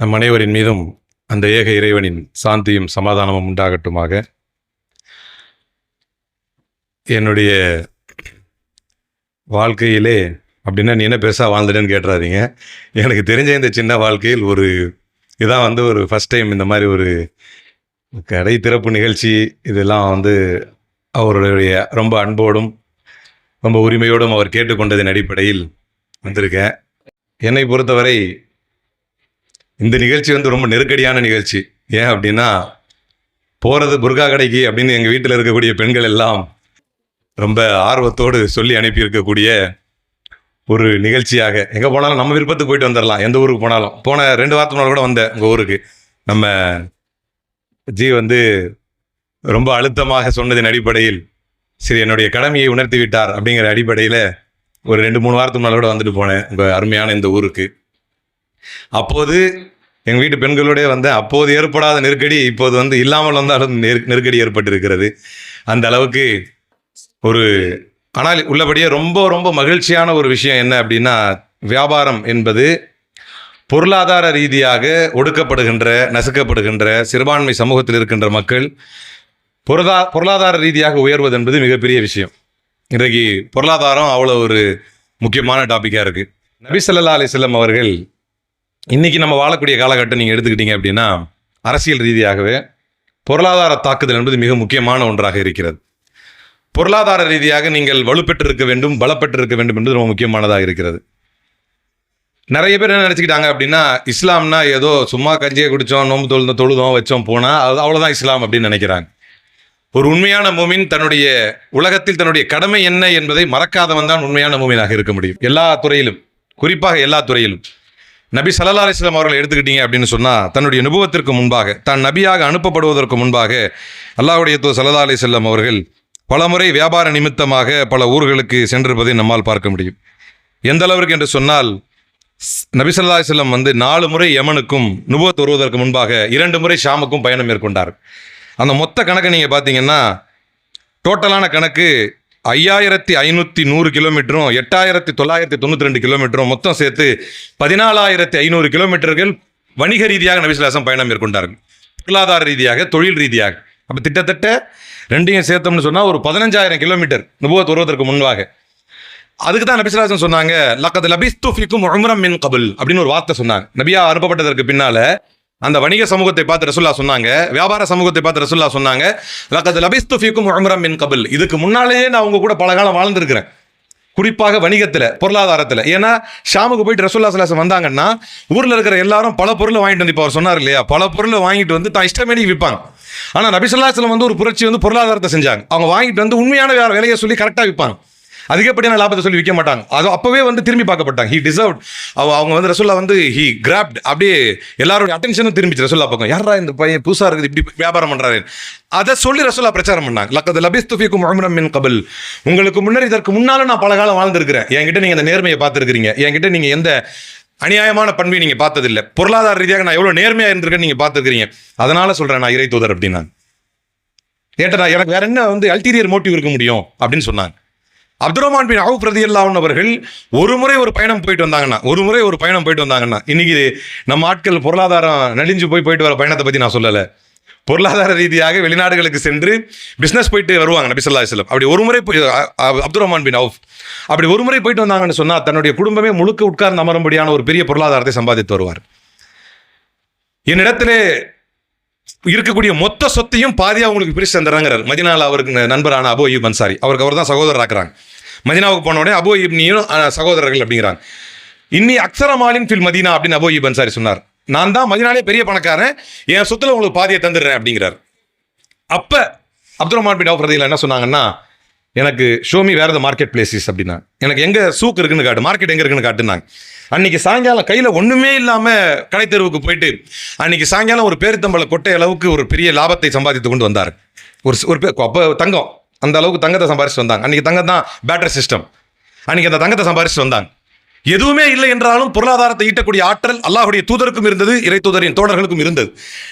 நம் அனைவரின் மீதும் அந்த ஏக இறைவனின் சாந்தியும் சமாதானமும் உண்டாகட்டுமாக. என்னுடைய வாழ்க்கையிலே அப்படின்னா நீ என்ன பெருசாக வாழ்ந்துட்டேன்னு கேட்டுறாதீங்க. எனக்கு தெரிஞ்ச இந்த சின்ன வாழ்க்கையில் ஒரு இதான் வந்து ஒரு ஃபஸ்ட் டைம் இந்த மாதிரி ஒரு கடை திறப்பு நிகழ்ச்சி. இதெல்லாம் வந்து அவருடைய ரொம்ப அன்போடும் ரொம்ப உரிமையோடும் அவர் கேட்டுக்கொண்டதின் அடிப்படையில் வந்திருக்கேன். என்னை பொறுத்தவரை இந்த நிகழ்ச்சி வந்து ரொம்ப நெருக்கடியான நிகழ்ச்சி. ஏன் அப்படின்னா போகிறது புர்கா கடைக்கு அப்படின்னு எங்கள் வீட்டில் இருக்கக்கூடிய பெண்கள் எல்லாம் ரொம்ப ஆர்வத்தோடு சொல்லி அனுப்பியிருக்கக்கூடிய ஒரு நிகழ்ச்சியாக. எங்கே போனாலும் நம்ம விருப்பத்துக்கு போயிட்டு வந்துடலாம் எந்த ஊருக்கு போனாலும். போன ரெண்டு வாரத்தினால கூட வந்தேன் உங்கள் ஊருக்கு. நம்ம ஜி வந்து ரொம்ப அழுத்தமாக சொன்னதின் அடிப்படையில் சரி என்னுடைய கடமையை உணர்த்தி விட்டார் அப்படிங்கிற அடிப்படையில் ஒரு ரெண்டு மூணு வாரத்துக்கு முன்னால் கூட வந்துட்டு போனேன் உங்கள் அருமையான இந்த ஊருக்கு. அப்போது எங்கள் வீட்டு பெண்களோடய வந்து அப்போது ஏற்படாத நெருக்கடி இப்போது வந்து இல்லாமல் வந்தாலும் நெரு நெருக்கடி ஏற்பட்டிருக்கிறது. அந்த அளவுக்கு ஒரு ஆனால் உள்ளபடியே ரொம்ப ரொம்ப மகிழ்ச்சியான ஒரு விஷயம் என்ன அப்படின்னா வியாபாரம் என்பது பொருளாதார ரீதியாக ஒடுக்கப்படுகின்ற நசுக்கப்படுகின்ற சிறுபான்மை சமூகத்தில் இருக்கின்ற மக்கள் பொருளா பொருளாதார ரீதியாக உயர்வது என்பது மிகப்பெரிய விஷயம். இன்றைக்கு பொருளாதாரம் அவ்வளோ ஒரு முக்கியமான டாப்பிக்காக இருக்குது நபி சல்லா அலிஸ்லம் அவர்கள் இன்றைக்கி நம்ம வாழக்கூடிய காலகட்டம் நீங்கள் எடுத்துக்கிட்டீங்க அப்படின்னா அரசியல் ரீதியாகவே பொருளாதார தாக்குதல் என்பது மிக முக்கியமான ஒன்றாக இருக்கிறது. பொருளாதார ரீதியாக நீங்கள் வலுப்பெற்றிருக்க வேண்டும் பலப்பெற்றிருக்க வேண்டும் என்பது ரொம்ப முக்கியமானதாக இருக்கிறது. நிறைய பேர் என்ன நினச்சிக்கிட்டாங்க அப்படின்னா இஸ்லாம்னா ஏதோ சும்மா கஞ்சியை குடித்தோம் நோம்பு தொழுந்தோம் தொழுதோம் வச்சோம் போனால் அது அவ்வளோதான் இஸ்லாம் அப்படின்னு நினைக்கிறாங்க. ஒரு உண்மையான மூமின் தன்னுடைய உலகத்தில் தன்னுடைய கடமை என்ன என்பதை மறக்காதவன் தான் உண்மையான மூமினாக இருக்க முடியும். எல்லா துறையிலும் குறிப்பாக எல்லா துறையிலும். நபி சல்லா அலிஸ்லாம் அவர்கள் எடுத்துக்கிட்டீங்க அப்படின்னு சொன்னால் தன்னுடைய அனுபவத்திற்கு முன்பாக தான் நபியாக அனுப்பப்படுவதற்கு முன்பாக அல்லாஹுடைய தோ சல்லா அலைஹி வஸல்லம் அவர்கள் பலமுறை வியாபார நிமித்தமாக பல ஊர்களுக்கு சென்றிருப்பதை நம்மால் பார்க்க முடியும். எந்த அளவிற்கு என்று சொன்னால் நபி ஸல்லல்லாஹு அலைஹி வந்து நாலு முறை யமனுக்கும் நுபுவத் வருவதற்கு முன்பாக இரண்டு முறை ஷாமுக்கும் பயணம் மேற்கொண்டார். அந்த மொத்த கணக்கை நீங்கள் பார்த்தீங்கன்னா டோட்டலான கணக்கு ஐயாயிரத்தி ஐநூற்றி நூறு கிலோமீட்டரும் எட்டாயிரத்தி தொள்ளாயிரத்தி தொண்ணூற்றி ரெண்டு கிலோமீட்டரும் மொத்தம் சேர்த்து பதினாலாயிரத்தி ஐநூறு கிலோமீட்டர்கள் வணிக ரீதியாக நபிசுலாசம் பயணம் மேற்கொண்டார்கள். பொருளாதார ரீதியாக தொழில் ரீதியாக. அப்போ திட்டத்தட்ட ரெண்டையும் சேர்த்தோம்னு சொன்னால் ஒரு பதினஞ்சாயிரம் கிலோமீட்டர் நுபுவத் வருவதற்கு முன்பாக. அதுக்கு தான் நபிசுலாசன் சொன்னாங்க லக்கத் லபிஸ்து ஃபிக்கும் உம்ரம் மின் கபுல் அப்படின்னு ஒரு வார்த்தை சொன்னாங்க. நபியா அனுப்பப்பட்டதற்கு பின்னால் அந்த வணிக சமூகத்தை பார்த்து ரசுல்லா சொன்னாங்க வியாபார சமூகத்தை பார்த்து ரசுல்லா சொன்னாங்க லக்கத் லபிஸ்து ஃபீக்கும் உம்ரம் மின் இதுக்கு முன்னாலேயே நான் உங்க கூட பல காலம் வாழ்ந்திருக்கிறேன். குறிப்பாக வணிகத்தில் பொருளாதாரத்தில். ஏன்னா ஷாமுக்கு போயிட்டு ரசூல்லா சலாசம் வந்தாங்கன்னா ஊரில் இருக்கிற எல்லாரும் பல பொருளை வாங்கிட்டு வந்து இப்போ அவர் சொன்னார் இல்லையா? பல பொருளை வாங்கிட்டு வந்து தான் இஷ்டமேனி விற்பாங்க. ஆனால் நபிசுல்லாஸ்லம் வந்து ஒரு புரட்சி வந்து பொருளாதாரத்தை செஞ்சாங்க. அவங்க வாங்கிட்டு வந்து உண்மையான வேற விலையை சொல்லி கரெக்டாக விற்பாங்க. அதிகப்படியான லாபத்தை சொல்லி விற்க மாட்டாங்க. அது அப்போவே வந்து திரும்பி பார்க்கப்பட்டாங்க. ஹி டிசர்வ் அவங்க வந்து ரசோல்லா வந்து ஹி கிராப்ட் அப்படியே எல்லாரோட அட்டென்ஷனும் திரும்பிச்சு ரசூல்லா பக்கம். யாரா இந்த பையன்? புதுசாக இருக்குது. இப்படி வியாபாரம் பண்றாரு. அதை சொல்லி ரசோல்லா பிரச்சாரம் பண்ணாங்க. லக்கது லபிஸ் துஃபிக்கும் உம்ரம் மின் கபல். உங்களுக்கு முன்னர் இதற்கு முன்னாலும் நான் பல காலம் வாழ்ந்திருக்கிறேன். என்கிட்ட நீங்கள் இந்த நேர்மையை பார்த்துருக்கிறீங்க. என்கிட்ட நீங்கள் எந்த அநியாயமான பண்பை நீங்கள் பார்த்ததில்லை. பொருளாதார ரீதியாக நான் எவ்வளோ நேர்மையாக இருந்திருக்கேன்னு நீங்கள் பார்த்துருக்கிறீங்க. அதனால சொல்றேன் நான் இறை தூதர் அப்படின்னா ஏட்டா எனக்கு வேற என்ன வந்து அல்டீரியர் மோட்டிவ் இருக்க முடியும்? அப்படின்னு சொன்னாங்க. அப்துல் ரஹ்மான் பின் அவுப் ரதி அவர்கள் ஒரு முறை ஒரு பயணம் போயிட்டு வந்தாங்கன்னா ஒரு முறை ஒரு பயணம் போயிட்டு வந்தாங்கன்னா இன்னைக்கு நம்ம ஆட்கள் பொருளாதாரம் நலிஞ்சு போய் போயிட்டு வர பயணத்தை பற்றி நான் சொல்லலை. பொருளாதார ரீதியாக வெளிநாடுகளுக்கு சென்று பிஸ்னஸ் போயிட்டு வருவாங்க நபி ஸல்லல்லாஹு அப்படி ஒரு முறை போய் அப்துல் ரஹ்மான் பின் அவுஃப் அப்படி ஒரு முறை போயிட்டு வந்தாங்கன்னு சொன்னால் தன்னுடைய குடும்பமே முழுக்க உட்கார்ந்து அமரும்படியான ஒரு பெரிய பொருளாதாரத்தை சம்பாதித்து வருவார். என்னிடத்திலே இருக்கக்கூடிய மொத்த சொத்தையும் பாதியாக அவங்களுக்கு பிரித்து தந்துடுறாங்கிறார். மதினால அவருக்கு நண்பரான அபோ ஈப் அன்சாரி. அவருக்கு அவர் தான் சகோதரர் ஆக்குறாங்க மதினாவுக்கு போன உடனே அபோ இப்னியும் சகோதரர்கள் அப்படிங்கிறாங்க. இன்னி அக்சரமாலின் ஃபில் மதீனா அப்படின்னு அபோ ஈப் அன்சாரி சொன்னார். நான் தான் மதினாலே பெரிய பணக்காரன். என் சொத்துல உங்களுக்கு பாதியை தந்துடுறேன் அப்படிங்கிறார். அப்போ அப்துல் ரஹ்மான் பின் அவுஃப் என்ன சொன்னாங்கன்னா எனக்கு ஷோமி வேறு த மார்க்கெட் பிளேசஸ் அப்படின்னா எனக்கு எங்கே சூக் இருக்குன்னு காட்டு மார்க்கெட் எங்கே இருக்குன்னு காட்டுனாங்க அன்னைக்கு சாயங்காலம் கையில் ஒன்றுமே இல்லாமல் கடை தெருவுக்கு போயிட்டு அன்னைக்கு சாயங்காலம் ஒரு பேருத்தம்பளை கொட்டை அளவுக்கு ஒரு பெரிய லாபத்தை சம்பாதித்து கொண்டு வந்தார். ஒரு ஒரு பே- அப்ப தங்கம் அந்த அளவுக்கு தங்கத்தை சம்பாரிச்சு வந்தாங்க. அன்றைக்கி தங்கம் தான் பேட்டரி சிஸ்டம் அன்றைக்கி அந்த தங்கத்தை சம்பாரிச்சு வந்தாங்க. எதுவுமே இல்லை என்றாலும் பொருளாதாரத்தை ஈட்டக்கூடிய ஆற்றல் அல்லாஹுடைய தூதருக்கும் இருந்தது இறை தூதரின் தோழர்களுக்கும் இருந்தது.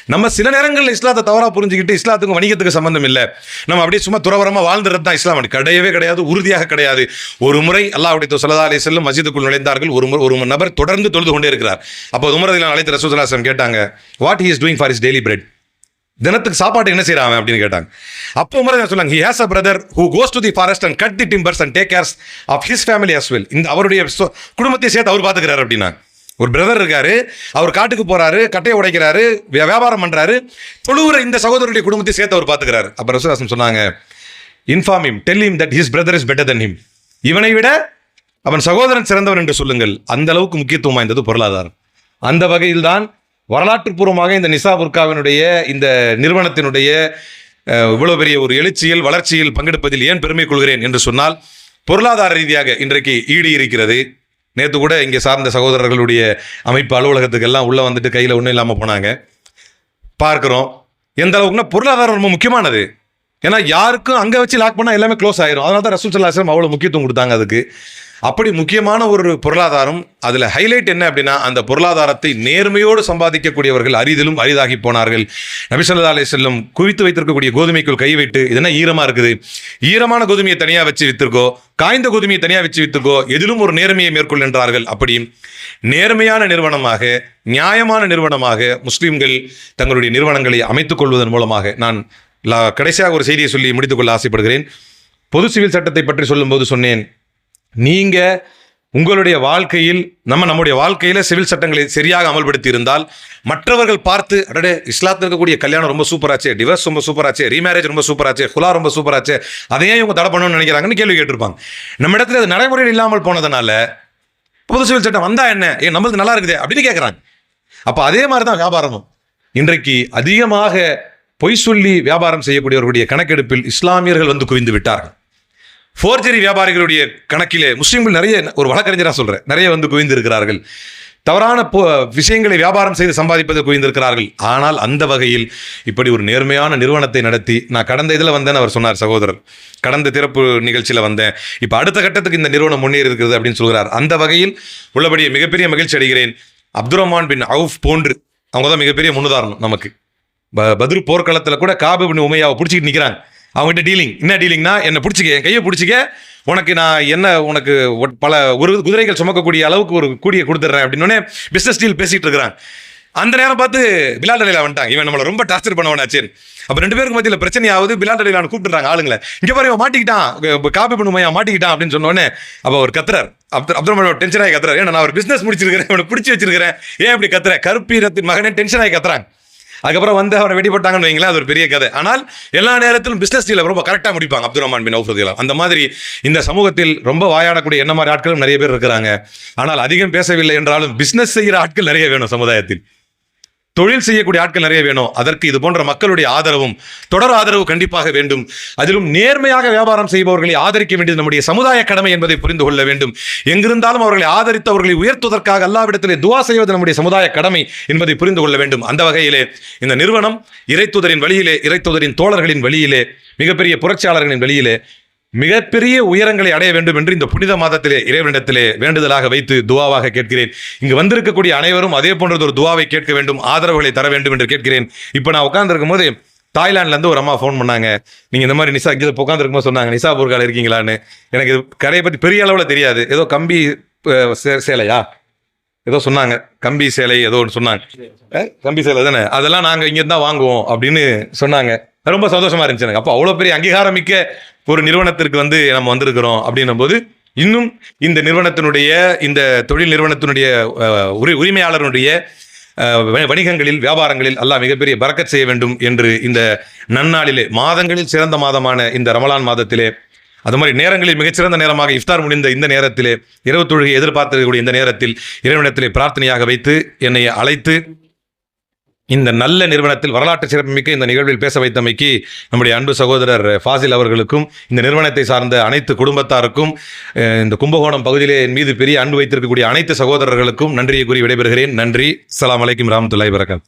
நம்ம சில நேரங்களில் இஸ்லாத்தை தவறாக புரிஞ்சுக்கிட்டு இஸ்லாத்துக்கும் வணிகத்துக்கு சம்பந்தம் இல்லை. நம்ம அப்படியே சும்மா துறவரமாக வாழ்ந்துறது தான் இஸ்லாம். கிடையவே கிடையாது உறுதியாக கிடையாது. ஒரு முறை அல்லாஹுடைய தூதர் அலி செல்லும் மசிதுக்குள் நுழைந்தார்கள். ஒரு முறை ஒரு நபர் தொடர்ந்து தொழுது கொண்டே இருக்கிறார். அப்போ உமரதில் அழைத்து ரசூசலாசன் கேட்டாங்க what he is doing for his daily bread தினத்துக்கு சாப்பாடு என்ன செய்றான் அப்படின்னு கேட்டாங்க. அப்போ முறை சொன்னாங்க he has a brother who goes to the forest and cut the timbers and take cares of his family as well இந்த அவருடைய குடும்பத்தை சேர்த்து அவர் பார்த்துக்கிறாரு அப்படின்னா ஒரு பிரதர் இருக்காரு அவர் காட்டுக்கு போறாரு கட்டையை உடைக்கிறாரு வியாபாரம் பண்றாரு தொழுவுற இந்த சகோதரருடைய குடும்பத்தை சேர்த்து அவர் பார்த்துக்கிறாரு அப்ப ரசூலாசன் சொன்னாங்க inform him tell him that his brother is better than him இவனை விட அவன் சகோதரன் சிறந்தவன் என்று சொல்லுங்கள். அந்த அளவுக்கு முக்கியத்துவம் வாய்ந்தது பொருளாதாரம். அந்த வகையில்தான் தான் பூர்வமாக இந்த நிசா புர்காவினுடைய இந்த நிறுவனத்தினுடைய இவ்வளோ பெரிய ஒரு எழுச்சியில் வளர்ச்சியில் பங்கெடுப்பதில் ஏன் பெருமை கொள்கிறேன் என்று சொன்னால் பொருளாதார ரீதியாக இன்றைக்கு ஈடு இருக்கிறது. நேற்று கூட இங்கே சார்ந்த சகோதரர்களுடைய அமைப்பு அலுவலகத்துக்கெல்லாம் உள்ளே வந்துட்டு கையில் ஒன்றும் இல்லாமல் போனாங்க. பார்க்குறோம். எந்த அளவுக்குன்னா பொருளாதாரம் ரொம்ப முக்கியமானது. ஏன்னா யாருக்கும் அங்கே வச்சு லாக் பண்ணால் எல்லாமே க்ளோஸ் ஆயிரும். அதனால தான் ரசூல் சல்லாஸ்லம் அவ்வளோ முக்கியத்துவம் கொடுத்தாங்க அதுக்கு. அப்படி முக்கியமான ஒரு பொருளாதாரம் அதில் ஹைலைட் என்ன அப்படின்னா அந்த பொருளாதாரத்தை நேர்மையோடு சம்பாதிக்கக்கூடியவர்கள் அரிதிலும் அரிதாகி போனார்கள். நபிசல்லா அலி செல்லம் குவித்து வைத்திருக்கக்கூடிய கோதுமைக்குள் கை வைட்டு இதென்ன ஈரமாக இருக்குது? ஈரமான கோதுமையை தனியாக வச்சு வித்திருக்கோ? காய்ந்த கோதுமையை தனியாக வச்சு வித்திருக்கோ? எதிலும் ஒரு நேர்மையை மேற்கொள்கின்றார்கள் அப்படி நேர்மையான நிறுவனமாக நியாயமான நிறுவனமாக முஸ்லீம்கள் தங்களுடைய நிறுவனங்களை அமைத்துக் கொள்வதன் மூலமாக நான் லா- கடைசியாக ஒரு செய்தியை சொல்லி முடித்துக்கொள்ள ஆசைப்படுகிறேன். பொது சிவில் சட்டத்தை பற்றி சொல்லும்போது சொன்னேன். நீங்கள் உங்களுடைய வாழ்க்கையில் நம்ம நம்முடைய வாழ்க்கையில் சிவில் சட்டங்களை சரியாக அமல்படுத்தி இருந்தால் மற்றவர்கள் பார்த்து அடடே இஸ்லாத்தில் இருக்கக்கூடிய கல்யாணம் ரொம்ப சூப்பராச்சு டிவர்ஸ் ரொம்ப சூப்பராச்சு ரீமேரேஜ் ரொம்ப சூப்பராச்சு குலா ரொம்ப சூப்பராச்சு அதையே இவங்க தடை பண்ணணும்னு நினைக்கிறாங்கன்னு கேள்வி கேட்டிருப்பாங்க. நம்ம இடத்துல அது நடைமுறையில் இல்லாமல் போனதுனால பொது சிவில் சட்டம் வந்தா என்ன? ஏன் நம்மளுக்கு நல்லா இருக்குதே அப்படின்னு கேட்குறாங்க அப்போ அதே மாதிரி தான் வியாபாரமும். இன்றைக்கு அதிகமாக பொய் சொல்லி வியாபாரம் செய்யக்கூடியவர்களுடைய கணக்கெடுப்பில் இஸ்லாமியர்கள் வந்து குவிந்து விட்டார்கள். ஃபோர்ஜரி வியாபாரிகளுடைய கணக்கிலே முஸ்லீம்கள் நிறைய ஒரு வழக்கறிஞராக சொல்கிறேன் நிறைய வந்து குவிந்திருக்கிறார்கள். தவறான போ விஷயங்களை வியாபாரம் செய்து சம்பாதிப்பது குவிந்திருக்கிறார்கள். ஆனால் அந்த வகையில் இப்படி ஒரு நேர்மையான நிறுவனத்தை நடத்தி நான் கடந்த இதில் வந்தேன்னு அவர் சொன்னார் சகோதரர். கடந்த திறப்பு நிகழ்ச்சியில் வந்தேன். இப்போ அடுத்த கட்டத்துக்கு இந்த நிறுவனம் முன்னேறி இருக்கிறது அப்படின்னு சொல்கிறார். அந்த வகையில் உள்ளபடியே மிகப்பெரிய மகிழ்ச்சி அடைகிறேன். அப்துல் ரஹ்மான் பின் அவுஃப் போன்று அவங்க தான் மிகப்பெரிய முன்னுதாரணம் நமக்கு. ப- பத்ரு போர்க்களத்தில் கூட காபு பின் உமையாவை பிடிச்சிக்கிட்டு நிற்கிறாங்க அவங்ககிட்ட டீலிங் என்ன டீலிங்னா என்னை பிடிச்சிக்க என் கையை பிடிச்சிக்க உனக்கு நான் என்ன உனக்கு ஒட்- பல ஒரு குதிரைகள் சுமக்கக்கூடிய அளவுக்கு ஒரு கூடிய கொடுத்துட்றேன் அப்படின்னு பிஸ்னஸ் டீல் பேசிகிட்டு இருக்கிறான். அந்த நேரம் பார்த்து பிலால் அலிலா வந்துட்டாங்க இவன் நம்மளை ரொம்ப டார்ச்சர் பண்ணவனாச்சு அப்போ ரெண்டு பேருக்கு மத்தியில் பிரச்சனை ஆகுது பிலால் அலிலான்னு கூப்பிட்டுறாங்க ஆளுங்களை. இங்கே பாரு இவன் மாட்டிக்கிட்டான். காப்பி பண்ணுமையா மாட்டிக்கிட்டான் அப்படின்னு சொன்னோடனே அப்போ ஒரு கத்துறார். அப்துல் அப்துல் ரஹ்மான் டென்ஷன் ஆகி கத்துறாரு. ஏன்னா நான் ஒரு பிஸ்னஸ் முடிச்சிருக்கிறேன் இவனை பிடிச்சி வச்சிருக்கிறேன். ஏன் இப்படி கத்துற? கருப்பீரத்தின் மகனே டென்ஷன் ஆகி கத்துறாங்க அதுக்கப்புறம் வந்து அவரை வெடிப்பட்டாங்கன்னு வைங்களேன் அது ஒரு பெரிய கதை. ஆனால் எல்லா நேரத்திலும் பிஸ்னஸ் டீல ரொம்ப கரெக்டாக முடிப்பாங்க அப்துல் ரஹ்மான் பின் அவுஃப் அந்த மாதிரி இந்த சமூகத்தில் ரொம்ப வாயாடக்கூடிய என்ன மாதிரி ஆட்களும் நிறைய பேர் இருக்கிறாங்க. ஆனால் அதிகம் பேசவில்லை என்றாலும் பிஸ்னஸ் செய்கிற ஆட்கள் நிறைய வேணும் சமுதாயத்தில். தொழில் செய்யக்கூடிய ஆட்கள் நிறைய வேணும். அதற்கு இது போன்ற மக்களுடைய ஆதரவும் தொடர் ஆதரவு கண்டிப்பாக வேண்டும். அதிலும் நேர்மையாக வியாபாரம் செய்பவர்களை ஆதரிக்க வேண்டியது நம்முடைய சமுதாய கடமை என்பதை புரிந்து கொள்ள வேண்டும். எங்கிருந்தாலும் அவர்களை ஆதரித்து அவர்களை உயர்த்துவதற்காக அல்லாவிடத்திலே துவா செய்வது நம்முடைய சமுதாய கடமை என்பதை புரிந்து கொள்ள வேண்டும். அந்த வகையிலே இந்த நிறுவனம் இறைத்துதரின் வழியிலே இறைத்துதரின் தோழர்களின் வழியிலே மிகப்பெரிய புரட்சியாளர்களின் வழியிலே மிகப்பெரிய உயரங்களை அடைய வேண்டும் என்று இந்த புனித மாதத்திலே இறைவனிடத்திலே வேண்டுதலாக வைத்து துவாவாக கேட்கிறேன். இங்கு வந்திருக்கக்கூடிய அனைவரும் அதே போன்றது ஒரு துவாவை கேட்க வேண்டும் ஆதரவுகளை தர வேண்டும் என்று கேட்கிறேன். இப்போ நான் உட்காந்துருக்கும் போது தாய்லாந்துலேருந்து ஒரு அம்மா ஃபோன் பண்ணாங்க. நீங்கள் இந்த மாதிரி நிசா இங்கே உட்காந்துருக்கும்போது சொன்னாங்க நிசா பூர்கால இருக்கீங்களான்னு? எனக்கு இது கடையை பற்றி பெரிய அளவில் தெரியாது. ஏதோ கம்பி சே- சேலையா? ஏதோ சொன்னாங்க கம்பி சேலை ஏதோ ஒன்று சொன்னாங்க. கம்பி சேலை தானே? அதெல்லாம் நாங்கள் இங்கே தான் வாங்குவோம் அப்படின்னு சொன்னாங்க. ரொம்ப சந்தோஷமா இருந்துச்சு எனக்கு. அப்போ அவ்வளோ பெரிய அங்கீகாரம் மிக்க ஒரு நிறுவனத்திற்கு வந்து நம்ம வந்திருக்கிறோம் அப்படின்னும் போது இன்னும் இந்த நிறுவனத்தினுடைய இந்த தொழில் நிறுவனத்தினுடைய உரி உரிமையாளருடைய வ- வணிகங்களில் வியாபாரங்களில் அல்லாஹ் மிகப்பெரிய பறக்கச் செய்ய வேண்டும் என்று இந்த நன்னாளிலே மாதங்களில் சிறந்த மாதமான இந்த ரமலான் மாதத்திலே அது மாதிரி நேரங்களில் மிகச்சிறந்த நேரமாக இஃப்தார் முடிந்த இந்த நேரத்திலே இரவு தொழுகை எதிர்பார்த்திருக்கக்கூடிய இந்த நேரத்தில் இறைவனிடத்திலே பிரார்த்தனையாக வைத்து என்னை அழைத்து இந்த நல்ல நிறுவனத்தில் வரலாற்று சிறப்புமிக்க இந்த நிகழ்வில் பேச வைத்தமைக்கு நம்முடைய அன்பு சகோதரர் ஃபாசில் அவர்களுக்கும் இந்த நிறுவனத்தை சார்ந்த அனைத்து குடும்பத்தாருக்கும் இந்த கும்பகோணம் பகுதியிலே என் மீது பெரிய அன்பு வைத்திருக்கக்கூடிய அனைத்து சகோதரர்களுக்கும் நன்றியை கூறி விடைபெறுகிறேன். நன்றி. சலாம் அலைக்கும் ராமத்துல்லாய் வரகாத்